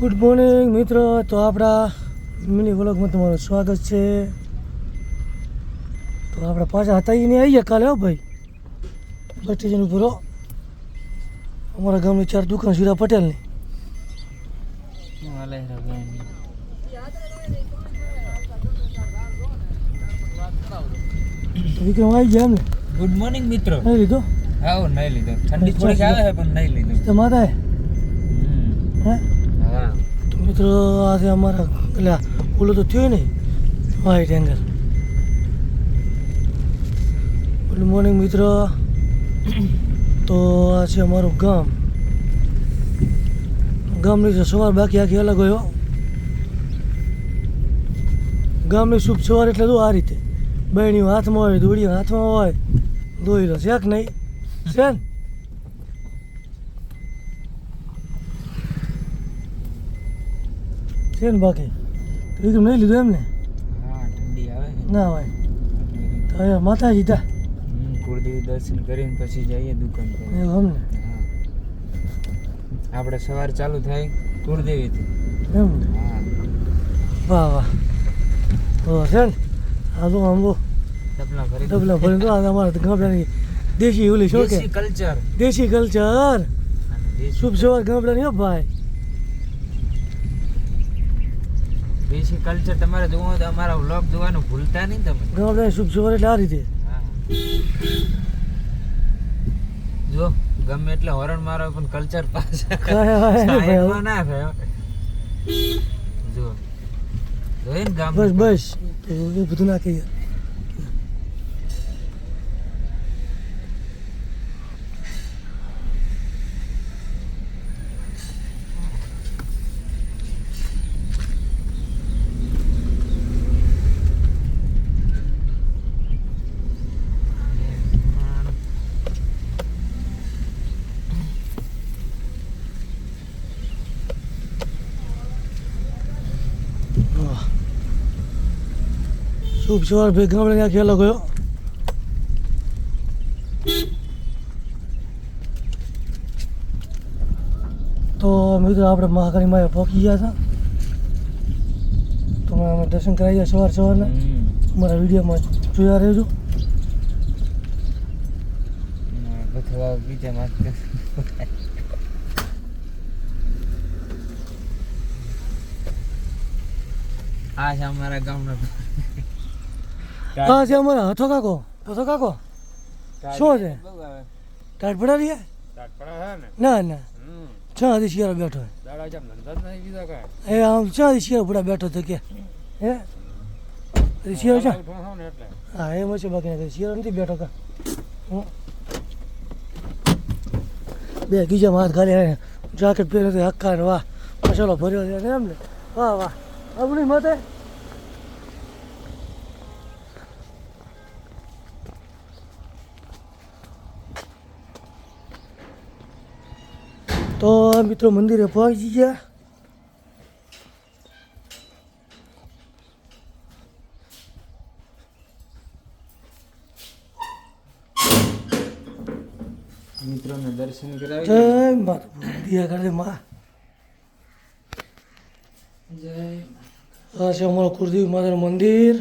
Good morning મિત્રો. તો આપણા મિની વ્લોગમાં તમારું સ્વાગત છે. તો આપણે પાછા હતા આવી આવીએ કાલે હો ભાઈ. બસ સ્ટેશન ઉપર અમારા ગામની ચાર દુકાન સુરા પટેલની. વિક્રમ આવી ગયા એમને? ગુડ મોર્નિંગ મિત્રો. નહીં લીધો? હા નહીં લીધો. ઠંડી થોડીક આવે છે પણ નહીં લીધો. તો માતા હે? મિત્રો, આજે અમારા પેલા ઓલો તો થયો નહીં વાઈટ એંગલ ગુડ મોર્નિંગ મિત્રો. તો આ છે અમારું ગામ. ગામની તો સવાર બાકી આખી અલગ હોય ગામની શુભ સવાર એટલે તો આ રીતે. બહેણીઓ હાથમાં હોય, દોડીઓ હાથમાં હોય દોઈ લો છે કે નહીં. છે ને? છે ને બાકી? વિક્રમ નહીં લીધું ઠંડી આવે ના હોય. તો હવે માતાજી તા કુળદેવી દર્શન કરીને પછી જઈએ દુકાન પર. એવું અમને? હા. આપણે સવાર ચાલુ થાય કુળદેવીથી. એમ હા. વાહ વાહ. તો છે ને આ તો આમ ડબલા ભરી ડબલા ભરી તો આ અમારા ગામડાની દેશી ઓલી શું કે? દેશી કલ્ચર. દેશી કલ્ચર. શુભ સવાર ગામડાની હો ભાઈ. દેશી કલ્ચર તમારે જોવો હોય તો અમારા વ્લોગ જોવાનું ભૂલતા નહીં તમે. ગામડાની શુભ સવાર એટલે આ રીતે. જો ગમે એટલે હોરણ મારો પણ કલ્ચર પાસે. સાહેબમાં ના થયો જો. જોઈ ને ગામ બસ બસ. બધું ના કહીએ વાહ. શુભ સવાર ભાઈ ખેલો ગયો. તો મિત્રો આપણે મહાકાળી માએ પહોંચી ગયા હતા તો અમે દર્શન કરાવી ગયા સવાર સવારના. અમારા વિડીયોમાં જોયા રહેજો બીજા આ છે અમારા ગામનો હા છે અમારા હથો કાકો કાકો શું છે? બહુ આવે. ટાટ પડાવી તાટપડા છે ને? ના. છ આધી શિયાળો બેઠો. એ આમ છ શિયાળો પૂરા બેઠો તો કે. હે? શિયાળો છે. હા એમ છે બાકી શિયાળો નથી બેઠો કા. બે ગીજામાં હાથ ગાડી જાકેટ પહેર્યો હક્કા વાહ. મસાલો ભર્યો છે એમ ને. વાહ વાહ. આપણી મતે તો મિત્રો મંદિરે પહોંચી ગયા. મિત્રોને દર્શન કરાવી જય માતા દિયા કરે માં. જય આ છે અમારું કુળદેવી માતાનું મંદિર.